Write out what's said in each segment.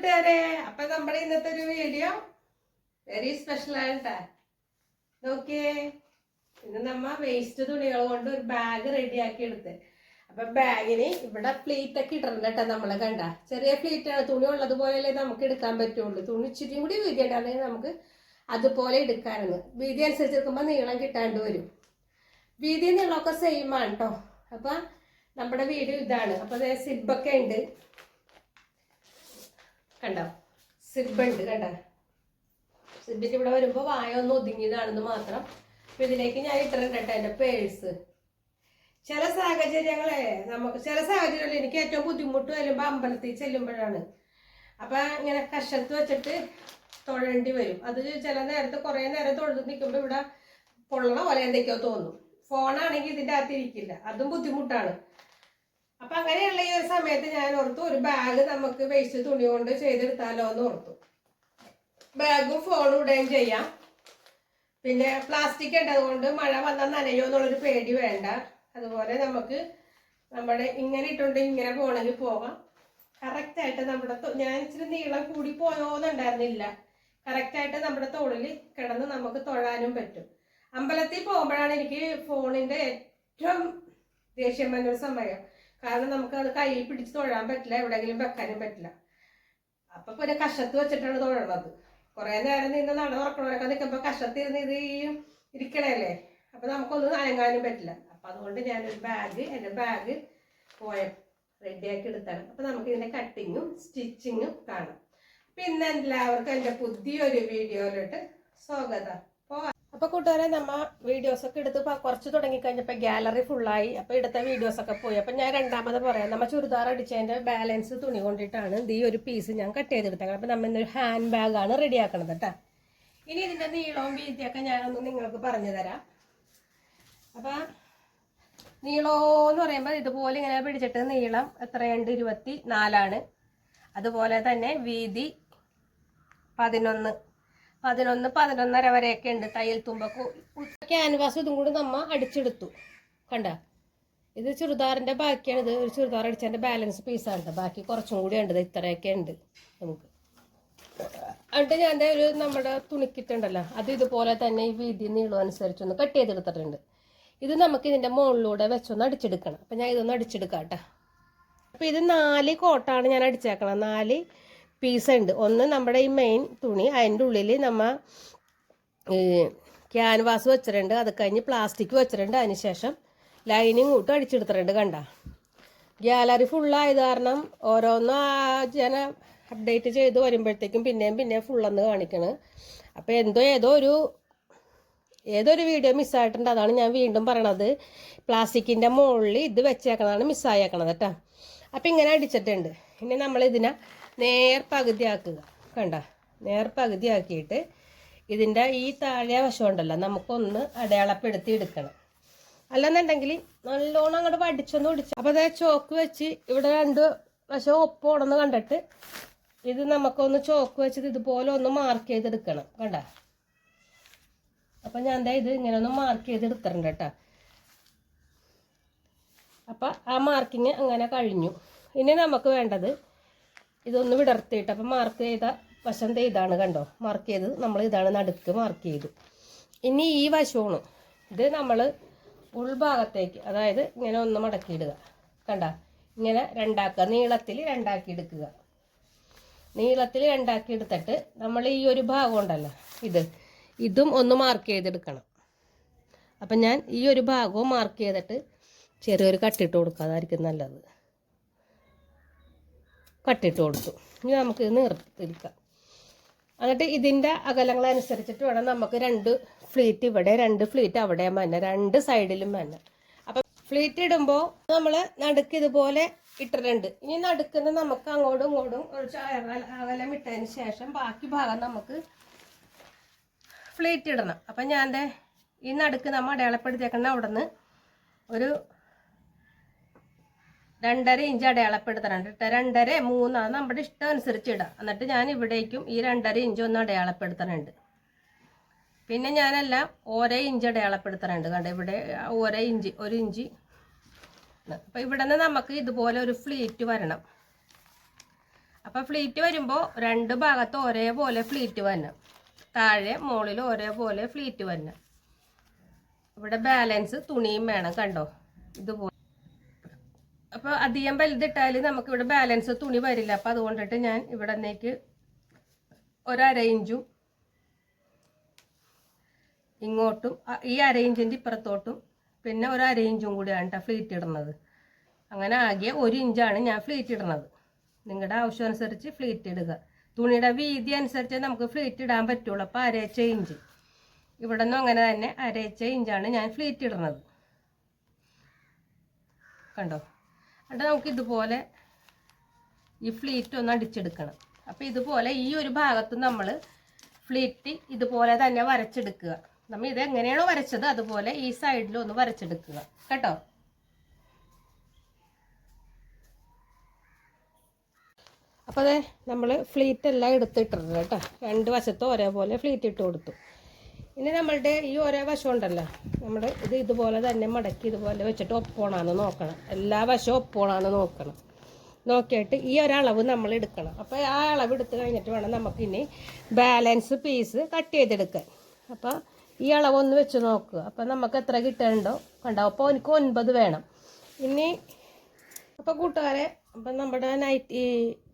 കൂട്ടുകാരെ അപ്പൊ നമ്മുടെ ഇന്നത്തെ ഒരു വീഡിയോ വെരി സ്പെഷ്യൽ ആയിട്ടാ. നോക്കിയേ ഇന്ന് നമ്മ വേസ്റ്റ് തുണികൾ കൊണ്ട് ഒരു ബാഗ് റെഡിയാക്കി എടുത്ത്. അപ്പൊ ബാഗിന് ഇവിടെ പ്ലീറ്റ് ഒക്കെ ഇടണം കേട്ടോ നമ്മളെ കണ്ട. ചെറിയ പ്ലീറ്റ് ആണ്. തുണി ഉള്ളത് പോലെ നമുക്ക് എടുക്കാൻ പറ്റുള്ളൂ. തുണി ഇച്ചിരി കൂടി വീതി ഉണ്ടാണെങ്കിൽ നമുക്ക് അതുപോലെ എടുക്കാനെന്ന് വീതി അനുസരിച്ച് എടുക്കുമ്പോൾ നീളം കിട്ടാണ്ട് വരും. വീതി നീളമൊക്കെ സെയിം ആണ് കേട്ടോ അപ്പൊ നമ്മുടെ വീട് ഇതാണ്. അപ്പൊ അതേ സിബൊക്കെ ഉണ്ട്. കണ്ടോ? സിബ് കണ്ട? സിബിന്റെ ഇവിടെ വരുമ്പോൾ വായ ഒന്ന് ഒതുങ്ങിയതാണെന്ന് മാത്രം. അപ്പം ഇതിലേക്ക് ഞാൻ ഇട്ടിട്ടുണ്ട് എന്റെ പേഴ്സ്. ചില സാഹചര്യങ്ങളെ നമുക്ക് ചില സാഹചര്യങ്ങളിൽ എനിക്ക് ഏറ്റവും ബുദ്ധിമുട്ട് വരുമ്പോൾ അമ്പലത്തിൽ ചെല്ലുമ്പോഴാണ്. അപ്പൊ ഇങ്ങനെ കഷത്ത് വെച്ചിട്ട് തൊഴേണ്ടി വരും. അത് ചില നേരത്ത് കുറേ നേരം തൊഴുത് നിൽക്കുമ്പോൾ ഇവിടെ പൊള്ളണ പോലെ എന്തൊക്കെയോ തോന്നും. ഫോണാണെങ്കിൽ ഇതിന്റെ അകത്ത് ഇരിക്കില്ല അതും ബുദ്ധിമുട്ടാണ്. അപ്പൊ അങ്ങനെയുള്ള ഈ ഒരു സമയത്ത് ഞാൻ ഓർത്തു ഒരു ബാഗ് നമുക്ക് വേസ്റ്റ് തുണി കൊണ്ട് ചെയ്തെടുത്താലോ എന്ന് ഓർത്തു. ബാഗും ഫോണും ഇടുകയും ചെയ്യാം. പിന്നെ പ്ലാസ്റ്റിക് ഉണ്ടതുകൊണ്ട് മഴ വന്നാൽ നനയോ എന്നുള്ളൊരു പേടി വേണ്ട. അതുപോലെ നമുക്ക് നമ്മുടെ ഇങ്ങനെ ഇട്ടുകൊണ്ട് ഇങ്ങനെ പോകണമെങ്കിൽ പോകാം. കറക്റ്റായിട്ട് നമ്മുടെ ഞാൻ ഇച്ചിരി നീളം കൂടി പോയോന്നുണ്ടായിരുന്നില്ല കറക്റ്റായിട്ട് നമ്മുടെ തോളിൽ കിടന്ന് നമുക്ക് തൊഴാനും പറ്റും. അമ്പലത്തിൽ പോകുമ്പോഴാണ് എനിക്ക് ഫോണിന്റെ ഏറ്റവും ദേഷ്യം വന്നൊരു സമയം. കാരണം നമുക്ക് അത് കയ്യിൽ പിടിച്ച് തൊഴാൻ പറ്റില്ല എവിടെയെങ്കിലും വെക്കാനും പറ്റില്ല. അപ്പൊ പിന്നെ കഷത്ത് വെച്ചിട്ടാണ് തൊഴണത്. കുറെ നേരം നിന്ന് നട തുറക്കണവരൊക്കെ നിൽക്കുമ്പോ കഷത്ത് ഇരുന്ന് ഇത് ഇരിക്കണല്ലേ? അപ്പൊ നമുക്കൊന്നും അനങ്ങാനും പറ്റില്ല. അപ്പൊ അതുകൊണ്ട് ഞാനൊരു ബാഗ് എന്റെ ബാഗ് പോയ റെഡിയാക്കി എടുത്താണ്. അപ്പൊ നമുക്ക് ഇതിന്റെ കട്ടിങ്ങും സ്റ്റിച്ചിങ്ങും കാണാം. പിന്നെ എല്ലാവർക്കും എന്റെ പുതിയൊരു വീഡിയോയിലോട്ട് സ്വാഗതം. പോവാം അപ്പൊ കൂട്ടുകാരെ നമ്മ വീഡിയോസ് ഒക്കെ എടുത്ത് കുറച്ച് തുടങ്ങി കഴിഞ്ഞപ്പോ ഗാലറി ഫുള്ളായി അപ്പൊ എടുത്ത വീഡിയോസ് ഒക്കെ പോയി. അപ്പൊ ഞാൻ രണ്ടാമത് പറയാം. നമ്മ ചുരിദാർ അടിച്ചതിന്റെ ബാലൻസ് തുണി കൊണ്ടിട്ടാണ് ഈ ഒരു പീസ് ഞാൻ കട്ട് ചെയ്തെടുത്തേക്കണം അപ്പൊ നമ്മ ഇന്നൊരു ഹാൻഡ് ബാഗ് ആണ് റെഡി ആക്കണത് കേട്ടാ ഇനി ഇതിന്റെ നീളവും വീതിയൊക്കെ ഞാനൊന്ന് നിങ്ങൾക്ക് പറഞ്ഞു തരാം. അപ്പൊ നീളമെന്ന് പറയുമ്പോൾ ഇതുപോലെ ഇങ്ങനെ പിടിച്ചിട്ട് നീളം എത്രയുണ്ട്? ഇരുപത്തി നാലാണ് അതുപോലെ തന്നെ വീതി പതിനൊന്ന് പതിനൊന്ന് പതിനൊന്നര വരെയൊക്കെ ഉണ്ട് തയ്യൽ തുമ്പക്ക്. ക്യാൻവാസ് ഇതും കൂടി നമ്മ അടിച്ചെടുത്തു. കണ്ട? ഇത് ചുരിദാറിന്റെ ബാക്കിയാണ്. ഇത് ഒരു ചുരിദാർ അടിച്ചതിന്റെ ബാലൻസ് പീസാണ് ആണ് ബാക്കി കുറച്ചും കൂടി ഉണ്ട്. ഇത്രയൊക്കെ ഉണ്ട് നമുക്ക്. എന്നിട്ട് ഞാൻ ഒരു നമ്മുടെ തുണിക്കിട്ടുണ്ടല്ലോ. അത് ഇതുപോലെ തന്നെ ഈ വീതി നീളം അനുസരിച്ചൊന്ന് കട്ട് ചെയ്തെടുത്തിട്ടുണ്ട്. ഇത് നമുക്ക് ഇതിന്റെ മുകളിലൂടെ വെച്ചൊന്ന് അടിച്ചെടുക്കണം. അപ്പൊ ഞാൻ ഇതൊന്ന് അടിച്ചെടുക്കാം കേട്ടോ അപ്പൊ ഇത് നാല് കോട്ടാണ് ഞാൻ അടിച്ചേക്കണം നാല് പീസ് ഉണ്ട്. ഒന്ന് നമ്മുടെ ഈ മെയിൻ തുണി അതിന്റെ ഉള്ളിൽ നമ്മ ക്യാൻവാസ് വെച്ചിട്ടുണ്ട്. അത് കഴിഞ്ഞ് പ്ലാസ്റ്റിക് വെച്ചിട്ടുണ്ട്. അതിന് ശേഷം ലൈനിങ് കൂട്ടും അടിച്ചെടുത്തിട്ടുണ്ട് കണ്ട. ഗ്യാലറി ഫുള്ളായത് കാരണം ഓരോന്നും ജന അപ്ഡേറ്റ് ചെയ്ത് വരുമ്പോഴത്തേക്കും പിന്നെയും പിന്നെയും ഫുള്ളെന്ന് കാണിക്കണ്. അപ്പോൾ എന്തോ ഏതോ ഒരു ഏതൊരു വീഡിയോ മിസ്സായിട്ടുണ്ട് അതാണ് ഞാൻ വീണ്ടും പറയണത്. പ്ലാസ്റ്റിക്കിന്റെ മുകളിൽ ഇത് വെച്ചേക്കണതാണ് മിസ്സായേക്കണത് കേട്ടോ. അപ്പം ഇങ്ങനെ അടിച്ചിട്ടുണ്ട്. ഇനി നമ്മൾ ഇതിനെ നേർ ആക്കുക കണ്ട നേർ ആക്കിയിട്ട് ഇതിന്റെ ഈ താഴെ വശം ഉണ്ടല്ലോ നമുക്കൊന്ന് അടയാളപ്പെടുത്തി എടുക്കണം. അല്ലെന്നുണ്ടെങ്കിൽ നല്ലോണം അങ്ങോട്ട് വടിച്ചൊന്ന് പിടിച്ചു. അപ്പോൾ അതേ ചോക്ക് വെച്ച് ഇവിടെ രണ്ട് വശം ഒപ്പമാണെന്ന് കണ്ടിട്ട് ഇത് നമുക്കൊന്ന് ചോക്ക് വെച്ചിട്ട് ഇതുപോലെ ഒന്ന് മാർക്ക് ചെയ്തെടുക്കണം. കണ്ട? അപ്പം ഞാൻ എന്താ ഇത് ഇങ്ങനെ ഒന്ന് മാർക്ക് ചെയ്തെടുത്തിട്ടുണ്ട് കേട്ടോ. അപ്പം ആ മാർക്കിങ് അങ്ങനെ കഴിഞ്ഞു. ഇനി നമുക്ക് വേണ്ടത് ഇതൊന്ന് വിടർത്തിയിട്ട് അപ്പം മാർക്ക് ചെയ്ത വശം ഇതാണ് കണ്ടോ? മാർക്ക് ചെയ്ത് നമ്മൾ ഇതാണ് നടുക്ക് മാർക്ക് ചെയ്തു. ഇനി ഈ വശമാണ്. ഇത് നമ്മൾ ഉൾഭാഗത്തേക്ക് അതായത് ഇങ്ങനെ ഒന്ന് മടക്കിയിടുക. കണ്ട? ഇങ്ങനെ രണ്ടാക്കുക. നീളത്തിൽ രണ്ടാക്കി എടുക്കുക. നീളത്തിൽ രണ്ടാക്കി എടുത്തിട്ട് നമ്മൾ ഈ ഒരു ഭാഗം ഉണ്ടല്ലോ ഇത്. ഇതും ഒന്ന് മാർക്ക് ചെയ്തെടുക്കണം. അപ്പം ഞാൻ ഈ ഒരു ഭാഗവും മാർക്ക് ചെയ്തിട്ട് ചെറിയൊരു കട്ടിട്ട് കൊടുക്കുക. അതായിരിക്കും നല്ലത്. കട്ടിട്ട് കൊടുത്തു. ഇനി നമുക്ക് ഇത് നിർത്തിയിരിക്കാം. എന്നിട്ട് ഇതിന്റെ അകലങ്ങളനുസരിച്ചിട്ട് വേണം നമുക്ക് രണ്ട് ഫ്ലീറ്റ് ഇവിടെ രണ്ട് ഫ്ലീറ്റ് അവിടെ തന്നെ രണ്ട് സൈഡിലും വന്നെ. അപ്പം ഫ്ലീറ്റ് ഇടുമ്പോൾ നമ്മൾ നടുക്ക് ഇതുപോലെ ഇട്ടിട്ടുണ്ട്. ഇനി നടുക്കുന്ന നമുക്ക് അങ്ങോട്ടും ഇങ്ങോട്ടും കുറച്ച് അകല- ഇട്ടതിന് ശേഷം ബാക്കി ഭാഗം നമുക്ക് ഫ്ലീറ്റ് ഇടണം. അപ്പം ഞാൻ ഈ നടുക്ക് നമ്മൾ അടയാളപ്പെടുത്തിയേക്കുന്ന അവിടെ നിന്ന് ഒരു രണ്ടര ഇഞ്ച് അടയാളപ്പെടുത്തണം കേട്ടോ. രണ്ടര മൂന്നാണ് നമ്മുടെ ഇഷ്ടം അനുസരിച്ച് ഇടാം. എന്നിട്ട് ഞാൻ ഇവിടേക്കും ഈ രണ്ടര ഇഞ്ച് ഒന്ന് അടയാളപ്പെടുത്തണുണ്ട്. പിന്നെ ഞാനെല്ലാം ഓരോ ഇഞ്ച് അടയാളപ്പെടുത്തണുണ്ട്. കണ്ടോ ഇവിടെ ഓരോ ഇഞ്ച് ഒരു ഇഞ്ച്. അപ്പോൾ ഇവിടെ നിന്ന് നമുക്ക് ഇതുപോലെ ഒരു ഫ്ലീറ്റ് വരണം. അപ്പോൾ ഫ്ലീറ്റ് വരുമ്പോൾ രണ്ട് ഭാഗത്ത് ഒരേപോലെ ഫ്ലീറ്റ് വരണം. താഴെ മുകളിൽ ഒരേപോലെ ഫ്ലീറ്റ് വരണം. ഇവിടെ ബാലൻസ് തുണിയും വേണം കണ്ടോ. ഇതുപോലെ അപ്പോൾ അധികം വലുതിട്ടാൽ നമുക്ക് ഇവിടെ ബാലൻസ് തുണി വരില്ല. അപ്പോൾ അതുകൊണ്ടിട്ട് ഞാൻ ഇവിടെ നിന്നേക്ക് ഒരര ഇഞ്ചും ഇങ്ങോട്ടും ഈ അര ഇഞ്ചിന്റെ ഇപ്പുറത്തോട്ടും പിന്നെ ഒരു അര ഇഞ്ചും കൂടിയാണ് കേട്ടോ ഫ്ലീറ്റ് ഇടുന്നത്. അങ്ങനെ ആകെ ഒരു ഇഞ്ചാണ് ഞാൻ ഫ്ലീറ്റ് ഇടുന്നത്. നിങ്ങളുടെ ആവശ്യം അനുസരിച്ച് ഫ്ലീറ്റ് ഇടുക. തുണിയുടെ വീതി അനുസരിച്ച് നമുക്ക് ഫ്ലീറ്റ് ഇടാൻ പറ്റുള്ളൂ. അപ്പോൾ അരച്ച ഇഞ്ച്. ഇവിടെ നിന്നും അങ്ങനെ തന്നെ അരച്ച ഇഞ്ചാണ് ഞാൻ ഫ്ലീറ്റ് ഇടുന്നത്. കണ്ടോ? എന്നിട്ട് നമുക്ക് ഇതുപോലെ ഈ ഫ്ലീറ്റ് ഒന്ന് അടിച്ചെടുക്കണം. അപ്പോൾ ഇതുപോലെ ഈ ഒരു ഭാഗത്ത് നമ്മൾ ഫ്ലീറ്റ് ഇതുപോലെ തന്നെ വരച്ചെടുക്കുക. നമ്മൾ ഇത് എങ്ങനെയാണോ വരച്ചത് അതുപോലെ ഈ സൈഡിൽ ഒന്ന് വരച്ചെടുക്കുക. കേട്ടോ? അപ്പോൾ അതെ നമ്മൾ ഫ്ലീറ്റ് എല്ലാം എടുത്തിട്ടുണ്ട് കേട്ടോ. രണ്ട് വശത്തും ഒരേപോലെ ഫ്ലീറ്റ് ഇട്ട് കൊടുത്തു. ഇനി നമ്മളുടെ ഈ ഒരേ വശം ഉണ്ടല്ലോ. നമ്മൾ ഇത് ഇതുപോലെ തന്നെ മടക്കി ഇതുപോലെ വെച്ചിട്ട് ഒപ്പോണാന്ന് നോക്കണം. എല്ലാ വശവും ഒപ്പോണാന്ന് നോക്കണം. നോക്കിയിട്ട് ഈ ഒരളവ് നമ്മൾ എടുക്കണം. അപ്പോൾ ആ അളവ് എടുത്തു കഴിഞ്ഞിട്ട് വേണം നമുക്ക് ഇനി ബാലൻസ് പീസ് കട്ട് ചെയ്തെടുക്കാൻ. അപ്പോൾ ഈ അളവൊന്ന് വെച്ച് നോക്കുക അപ്പോൾ നമുക്ക് എത്ര കിട്ടേണ്ടോ കണ്ടോ? അപ്പോൾ എനിക്ക് ഒൻപത് വേണം. ഇനി അപ്പോൾ കൂട്ടുകാരെ അപ്പം നമ്മുടെ നൈറ്റ് ഈ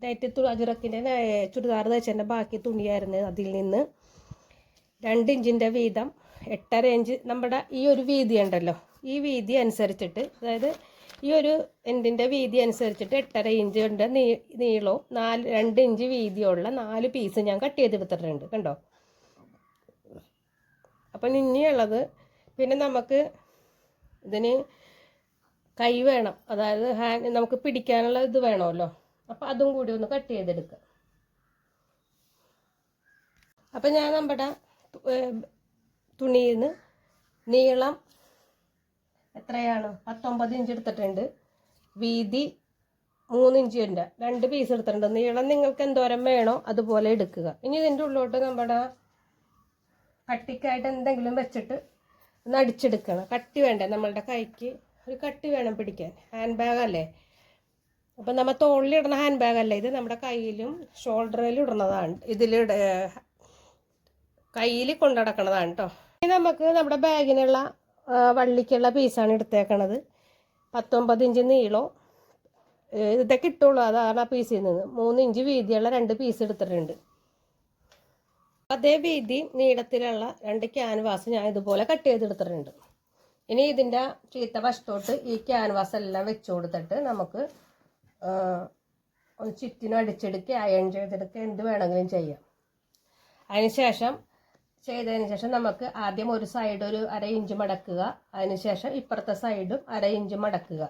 നൈറ്റ് അജുറക്കിന്റെ ചുരിദാർ തയ്ച്ചതിന്റെ ബാക്കി തുണിയായിരുന്നു അതിൽ നിന്ന്. രണ്ട് ഇഞ്ചിന്റെ വീതം എട്ടര ഇഞ്ച് നമ്മുടെ ഈ ഒരു വീതി ഉണ്ടല്ലോ ഈ വീതി അനുസരിച്ചിട്ട് അതായത് ഈ ഒരു എന്തിന്റെ വീതി അനുസരിച്ചിട്ട് എട്ടര ഇഞ്ച് ഉണ്ട് നീ നീളവും നാല് രണ്ട് ഇഞ്ച് വീതിയുള്ള നാല് പീസ് ഞാൻ കട്ട് ചെയ്തെടുത്തിട്ടുണ്ട് കണ്ടോ? അപ്പം ഇനിയുള്ളത് പിന്നെ നമുക്ക് ഇതിന് കൈ വേണം അതായത് ഹാൻഡ് നമുക്ക് പിടിക്കാനുള്ള ഇത് വേണമല്ലോ അപ്പം അതും കൂടി ഒന്ന് കട്ട് ചെയ്തെടുക്കുക അപ്പം ഞാൻ നമ്മുടെ തുണിയിൽ നിന്ന് നീളം എത്രയാണ്? പത്തൊമ്പത് ഇഞ്ച് എടുത്തിട്ടുണ്ട്. വീതി മൂന്ന് ഇഞ്ച് ഉണ്ട്. രണ്ട് പീസ് എടുത്തിട്ടുണ്ട്. നീളം നിങ്ങൾക്ക് എന്തോരം വേണോ അതുപോലെ എടുക്കുക. ഇനി ഇതിന്റെ ഉള്ളിലോട്ട് നമ്മുടെ കട്ടിക്കായിട്ട് എന്തെങ്കിലും വെച്ചിട്ട് ഒന്ന് അടിച്ചെടുക്കണം. കട്ടി വേണ്ടേ? നമ്മളുടെ കൈക്ക് ഒരു കട്ടി വേണം പിടിക്കാൻ. ഹാൻഡ് ബാഗല്ലേ അപ്പം നമ്മൾ തോളിലിടുന്ന ഹാൻഡ് ബാഗ് അല്ലേ ഇത്? നമ്മുടെ കയ്യിലും ഷോൾഡറിലും ഇടുന്നതാണ്. ഇതിലിട കയ്യിൽ കൊണ്ടടക്കണതാണ് കേട്ടോ ഇനി നമുക്ക് നമ്മുടെ ബാഗിനുള്ള വള്ളിക്കുള്ള പീസാണ് എടുത്തേക്കണത്. പത്തൊമ്പത് ഇഞ്ച് നീളോ ഇതൊക്കെ ഇട്ടുള്ളൂ. അതാണ് ആ പീസിൽ നിന്ന് മൂന്ന് ഇഞ്ച് വീതിയുള്ള രണ്ട് പീസ് എടുത്തിട്ടുണ്ട്. അതേ വീതി നീളത്തിലുള്ള രണ്ട് ക്യാൻവാസ് ഞാൻ ഇതുപോലെ കട്ട് ചെയ്തെടുത്തിട്ടുണ്ട്. ഇനി ഇതിന്റെ ചീത്ത വശത്തോട്ട് ഈ ക്യാൻവാസ് എല്ലാം വെച്ചു കൊടുത്തിട്ട് നമുക്ക് ഒന്ന് ചുറ്റിനും അടിച്ചെടുക്കുക അയൺ ചെയ്തെടുക്കുക എന്ത് വേണമെങ്കിലും ചെയ്യാം. അതിനുശേഷം ചെയ്തതിന് ശേഷം നമുക്ക് ആദ്യം ഒരു സൈഡ് ഒരു അര ഇഞ്ച് മടക്കുക. അതിനുശേഷം ഇപ്പുറത്തെ സൈഡും അര ഇഞ്ച് മടക്കുക.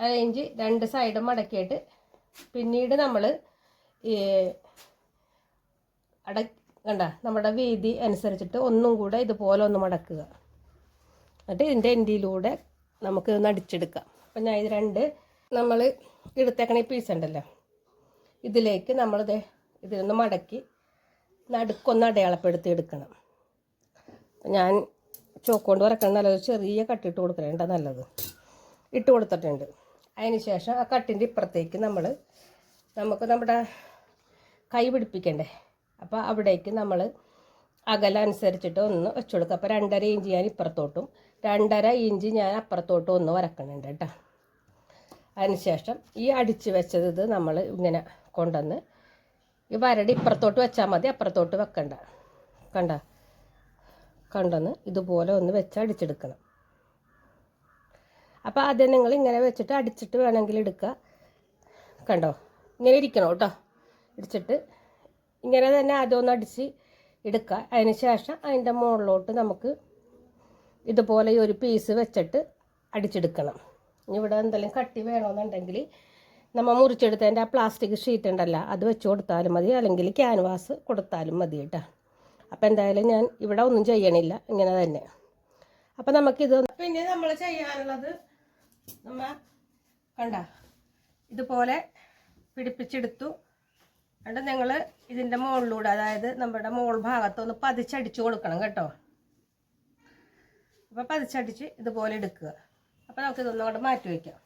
അര ഇഞ്ച് രണ്ട് സൈഡും മടക്കിയിട്ട് പിന്നീട് നമ്മൾ ഈ അട കണ്ട നമ്മുടെ വീതി അനുസരിച്ചിട്ട് ഒന്നും കൂടെ ഇതുപോലെ ഒന്ന് മടക്കുക. എന്നിട്ട് ഇതിന്റെ എൻഡിയിലൂടെ നമുക്ക് ഒന്ന് അടിച്ചെടുക്കാം. അപ്പം ഞാൻ ഇത് രണ്ട് നമ്മൾ എടുത്തേക്കണ ഈ പീസ് ഉണ്ടല്ലോ. ഇതിലേക്ക് നമ്മളിത് ഇതിലൊന്ന് മടക്കി നടുക്കൊന്ന് അടയാളപ്പെടുത്തി എടുക്കണം. ഞാൻ ചോക്കൊണ്ട് വരക്കണം നല്ലത് ചെറിയ കട്ടിട്ട് കൊടുക്കണേണ്ട നല്ലത്. ഇട്ട് കൊടുത്തിട്ടുണ്ട്. അതിന് ശേഷം ആ കട്ടിന്റെ ഇപ്പുറത്തേക്ക് നമ്മൾ നമുക്ക് നമ്മുടെ കൈ പിടിപ്പിക്കണ്ടേ? അപ്പോൾ അവിടേക്ക് നമ്മൾ അകലം അനുസരിച്ചിട്ട് ഒന്ന് വെച്ച് കൊടുക്കുക അപ്പോൾ രണ്ടര ഇഞ്ച് ഞാൻ ഇപ്പുറത്തോട്ടും രണ്ടര ഇഞ്ച് ഞാൻ അപ്പുറത്തോട്ടും ഒന്ന് വരക്കണുണ്ട് കേട്ടോ. അതിനുശേഷം ഈ അടിച്ച് വെച്ചത് നമ്മൾ ഇങ്ങനെ കൊണ്ടുവന്ന് ഈ വരടി ഇപ്പുറത്തോട്ട് വെച്ചാൽ മതി അപ്പുറത്തോട്ട് വെക്കണ്ട. കണ്ട? കണ്ടൊന്ന് ഇതുപോലെ ഒന്ന് വെച്ച് അടിച്ചെടുക്കണം. അപ്പോൾ ആദ്യം നിങ്ങൾ ഇങ്ങനെ വെച്ചിട്ട് അടിച്ചിട്ട് വേണമെങ്കിൽ എടുക്കുക. കണ്ടോ? ഇങ്ങനെ ഇരിക്കണം കേട്ടോ. ഇടിച്ചിട്ട് ഇങ്ങനെ തന്നെ ആദ്യം ഒന്ന് അടിച്ച് എടുക്കുക. അതിന് ശേഷം അതിന്റെ മുകളിലോട്ട് നമുക്ക് ഇതുപോലെ ഈ ഒരു പീസ് വെച്ചിട്ട് അടിച്ചെടുക്കണം. ഇവിടെ എന്തെങ്കിലും കട്ടി വേണമെന്നുണ്ടെങ്കിൽ നമ്മൾ മുറിച്ചെടുത്തതിന്റെ ആ പ്ലാസ്റ്റിക് ഷീറ്റ് ഉണ്ടല്ലോ അത് വെച്ച് കൊടുത്താലും മതി. അല്ലെങ്കിൽ ക്യാൻവാസ് കൊടുത്താലും മതി കേട്ടോ. അപ്പോൾ എന്തായാലും ഞാൻ ഇവിടെ ഒന്നും ചെയ്യണില്ല ഇങ്ങനെ തന്നെ. അപ്പോൾ നമുക്കിത് പിന്നെ നമ്മൾ ചെയ്യാനുള്ളത് നമ്മ കണ്ട ഇതുപോലെ പിടിപ്പിച്ചെടുത്തു. എന്നിട്ട് നിങ്ങൾ ഇതിന്റെ മുകളിലൂടെ അതായത് നമ്മുടെ മുകൾ ഭാഗത്തൊന്ന് പതിച്ചടിച്ചു കൊടുക്കണം കേട്ടോ. അപ്പോൾ പതിച്ചടിച്ച് ഇതുപോലെ എടുക്കുക. അപ്പോൾ നമുക്ക് ഇതൊന്നും കൂടെ മാറ്റി വയ്ക്കാം.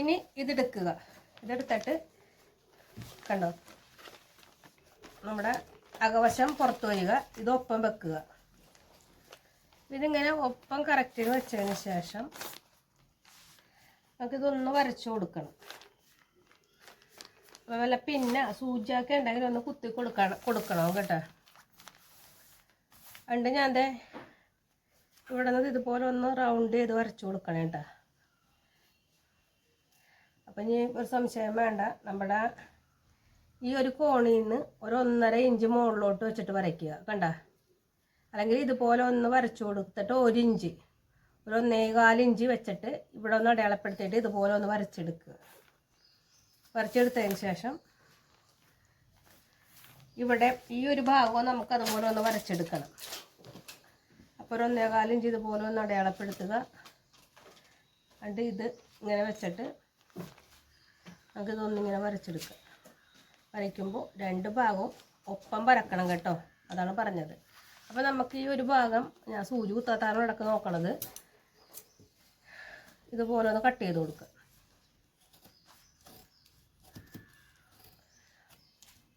ഇനി ഇതെടുക്കുക ഇതെടുത്തിട്ട് കണ്ടോ? നമ്മുടെ അകവശം പുറത്തു വരിക ഇത് ഒപ്പം വെക്കുക. ഇതിങ്ങനെ ഒപ്പം കറക്റ്റിന് വെച്ചതിന് ശേഷം നമുക്ക് നമുക്കിതൊന്ന് വരച്ചു കൊടുക്കണം. വല്ല പിന്നെ സൂചിയൊക്കെ ഉണ്ടെങ്കിൽ ഒന്ന് കുത്തി കൊടുക്കണം കൊടുക്കണം കേട്ടോ. അണ്ട് ഞാൻ ദേ ഇവിടെ നിന്ന് ഇതുപോലെ ഒന്ന് റൗണ്ട് ചെയ്ത് വരച്ചു കൊടുക്കണം കേട്ടോ അപ്പം ഇനി ഒരു സംശയം വേണ്ട. നമ്മുടെ ഈ ഒരു കോണിൽ നിന്ന് ഒരു ഒന്നര ഇഞ്ച് മുകളിലോട്ട് വെച്ചിട്ട് വരയ്ക്കുക കണ്ട? അല്ലെങ്കിൽ ഇതുപോലെ ഒന്ന് വരച്ചു കൊടുത്തിട്ട് ഒരു ഇഞ്ച് ഒരു ഒന്നേകാൽ ഇഞ്ച് വെച്ചിട്ട് ഇവിടെ ഒന്ന് അടയാളപ്പെടുത്തിയിട്ട് ഇതുപോലെ ഒന്ന് വരച്ചെടുക്കുക. വരച്ചെടുത്തതിന് ശേഷം ഇവിടെ ഈ ഒരു ഭാഗവും നമുക്ക് അതുപോലെ ഒന്ന് വരച്ചെടുക്കണം. അപ്പോൾ ഒരു ഒന്നേകാൽ ഇഞ്ച് ഇതുപോലെ ഒന്ന് അടയാളപ്പെടുത്തുക. എന്നിട്ട് ഇത് ഇങ്ങനെ വെച്ചിട്ട് നമുക്ക് ഇതൊന്നിങ്ങനെ വരച്ചെടുക്കുക വരയ്ക്കുമ്പോൾ രണ്ട് ഭാഗവും ഒപ്പം വരക്കണം കേട്ടോ. അതാണ് പറഞ്ഞത്. അപ്പോൾ നമുക്ക് ഈ ഒരു ഭാഗം ഞാൻ സൂചി കുത്താത്താണ് ഇടയ്ക്ക് നോക്കണത്. ഇതുപോലെ ഒന്ന് കട്ട് ചെയ്ത് കൊടുക്കുക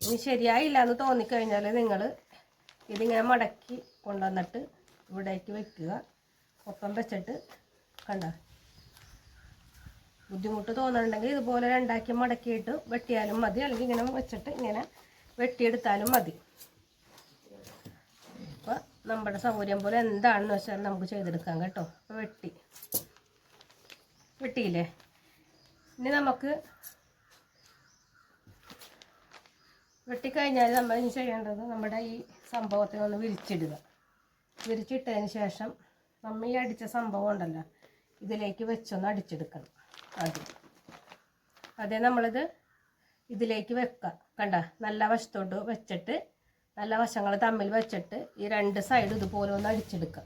ഇനി ശരിയായില്ല എന്ന് തോന്നിക്കഴിഞ്ഞാൽ നിങ്ങൾ ഇതിങ്ങനെ മടക്കി കൊണ്ടുവന്നിട്ട് ഇവിടേക്ക് വെക്കുക. ഒപ്പം വെച്ചിട്ട് കണ്ട? ബുദ്ധിമുട്ട് തോന്നുന്നുണ്ടെങ്കിൽ ഇതുപോലെ രണ്ടാക്കി മടക്കിയിട്ട് വെട്ടിയാലും മതി. അല്ലെങ്കിൽ ഇങ്ങനെ വെച്ചിട്ട് ഇങ്ങനെ വെട്ടിയെടുത്താലും മതി. അപ്പോൾ നമ്മുടെ സൗകര്യം പോലെ എന്താണെന്ന് വെച്ചാൽ നമുക്ക് ചെയ്തെടുക്കാം കേട്ടോ. വെട്ടി. വെട്ടിയില്ലേ? ഇനി നമുക്ക് വെട്ടിക്കഴിഞ്ഞാൽ നമ്മൾ ഇനി ചെയ്യേണ്ടത് നമ്മുടെ ഈ സംഭവത്തെ ഒന്ന് വിരിച്ചിടുക. വിരിച്ചിട്ടതിന് ശേഷം നമ്മൾ ഈ അടിച്ച സംഭവം ഉണ്ടല്ലോ ഇതിലേക്ക് വെച്ചൊന്ന് അടിച്ചെടുക്കണം. ആദ്യം അതേ നമ്മളിത് ഇതിലേക്ക് വെക്കുക കണ്ട? നല്ല വശത്തോട്ട് വെച്ചിട്ട് നല്ല വശങ്ങൾ തമ്മിൽ വെച്ചിട്ട് ഈ രണ്ട് സൈഡ് ഇതുപോലെ ഒന്ന് അടിച്ചെടുക്കുക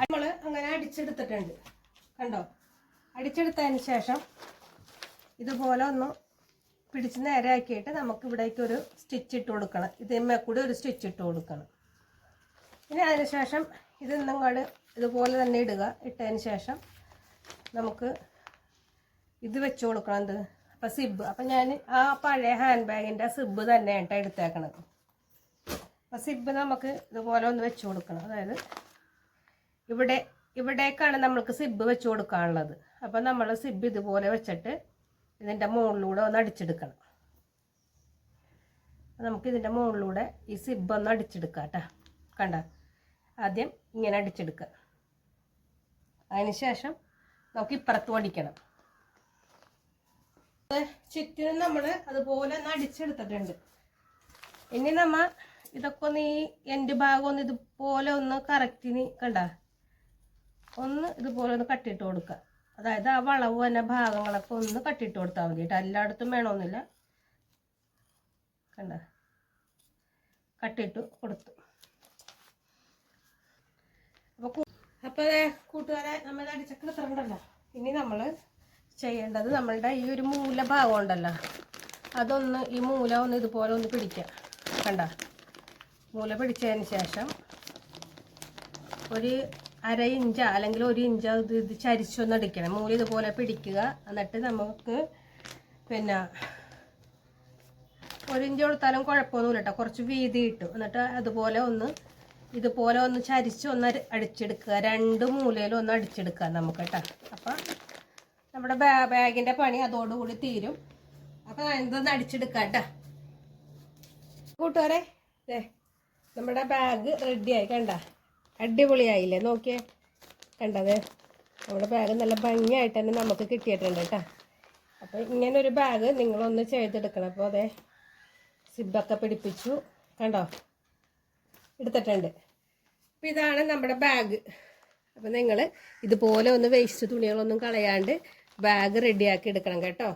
നമ്മൾ അങ്ങനെ അടിച്ചെടുത്തിട്ടുണ്ട്. കണ്ടോ? അടിച്ചെടുത്തതിന് ശേഷം ഇതുപോലെ ഒന്ന് പിടിച്ച് നേരെ ആക്കിയിട്ട് നമുക്ക് ഇവിടേക്ക് ഒരു സ്റ്റിച്ച് ഇട്ട് കൊടുക്കണം. ഇതിന്മേ കൂടി ഒരു സ്റ്റിച്ച് ഇട്ട് കൊടുക്കണം. പിന്നെ അതിന് ശേഷം ഇത് നിങ്ങൾ ഇതുപോലെ തന്നെ ഇടുക. ഇട്ടതിന് ശേഷം നമുക്ക് ഇത് വെച്ച് കൊടുക്കണം എന്ത്? അപ്പം സിബ്. അപ്പം ഞാൻ ആ പഴയ ഹാൻഡ് ബാഗിന്റെ സിബ് തന്നെ കേട്ടോ എടുത്തേക്കണത്. അപ്പം സിബ് നമുക്ക് ഇതുപോലെ ഒന്ന് വെച്ച് കൊടുക്കണം. അതായത് ഇവിടെ ഇവിടേക്കാണ് നമ്മൾക്ക് സിബ് വെച്ച് കൊടുക്കാനുള്ളത്. അപ്പം നമ്മൾ സിബ് ഇതുപോലെ വെച്ചിട്ട് ഇതിന്റെ മുകളിലൂടെ ഒന്ന് അടിച്ചെടുക്കണം. നമുക്ക് ഇതിന്റെ മുകളിലൂടെ ഈ സിബ് ഒന്ന് അടിച്ചെടുക്കാം കേട്ടോ കണ്ട? ആദ്യം ഇങ്ങനെ അടിച്ചെടുക്കുക. അതിന് ശേഷം നമുക്ക് ഇപ്പുറത്ത് അടിക്കണം ചുറ്റിനും നമ്മൾ അതുപോലെ ഒന്ന് അടിച്ചെടുത്തിട്ടുണ്ട്. ഇനി നമ്മ ഇതൊക്കെ ഒന്ന് ഈ എന്റെ ഭാഗം ഒന്ന് ഇതുപോലെ ഒന്ന് കറക്റ്റിന് കണ്ട? ഒന്ന് ഇതുപോലെ ഒന്ന് കട്ടിട്ട് കൊടുക്കുക അതായത് ആ വളവ് തന്നെ ഭാഗങ്ങളൊക്കെ ഒന്ന് കട്ടിട്ട് കൊടുത്താൽ മതി കേട്ടോ. എല്ലായിടത്തും വേണമെന്നില്ല. കണ്ട? കട്ടിട്ട് കൊടുത്തു. അപ്പോൾ അതെ കൂട്ടുകാരെ നമ്മൾ അടിച്ചൊക്കെ ഇത്രണ്ടല്ലോ ഇനി നമ്മൾ ചെയ്യേണ്ടത് നമ്മളുടെ ഈ ഒരു മൂല ഭാഗം ഉണ്ടല്ലോ. അതൊന്ന് ഈ മൂല ഒന്ന് ഇതുപോലെ ഒന്ന് പിടിക്കുക കണ്ട? മൂല പിടിച്ചതിന് ശേഷം ഒരു അര ഇഞ്ച് അല്ലെങ്കിൽ ഒരു ഇഞ്ച് ഇത് ഇത് ചരിച്ചൊന്ന് അടിക്കണം. മൂല ഇതുപോലെ പിടിക്കുക. എന്നിട്ട് നമുക്ക് പിന്നെ ഒരു ഇഞ്ച് കൊടുത്താലും കുഴപ്പമൊന്നുമില്ല കേട്ടോ. കുറച്ച് വീതി ഇട്ടു എന്നിട്ട് അതുപോലെ ഒന്ന് ഇതുപോലെ ഒന്ന് ചരിച്ച് ഒന്ന് അടിച്ചെടുക്കുക. രണ്ട് മൂലയിലും ഒന്ന് അടിച്ചെടുക്കുക നമുക്ക് കേട്ടോ. അപ്പം നമ്മുടെ ബാ ബാഗിന്റെ പണി അതോടുകൂടി തീരും. അപ്പം ഇതൊന്ന് അടിച്ചെടുക്കാം കേട്ടോ. കൂട്ടുകാരെ ദേ നമ്മുടെ ബാഗ് റെഡിയായി കണ്ട? അടിപൊളിയായില്ലേ? നോക്കിയേ കണ്ടത് നമ്മുടെ ബാഗ് നല്ല ഭംഗിയായിട്ട് തന്നെ നമുക്ക് കിട്ടിയിട്ടുണ്ട് കേട്ടോ. അപ്പോൾ ഇങ്ങനെ ഒരു ബാഗ് നിങ്ങളൊന്ന് ചെയ്തെടുക്കണം. അപ്പോൾ അതെ സിബൊക്കെ പിടിപ്പിച്ചു. കണ്ടോ? എടുത്തിട്ടുണ്ട്. അപ്പോൾ ഇതാണ് നമ്മുടെ ബാഗ് അപ്പം നിങ്ങൾ ഇതുപോലെ ഒന്ന് വേസ്റ്റ് തുണികളൊന്നും കളയാണ്ട് ബാഗ് റെഡിയാക്കി എടുക്കണം കേട്ടോ.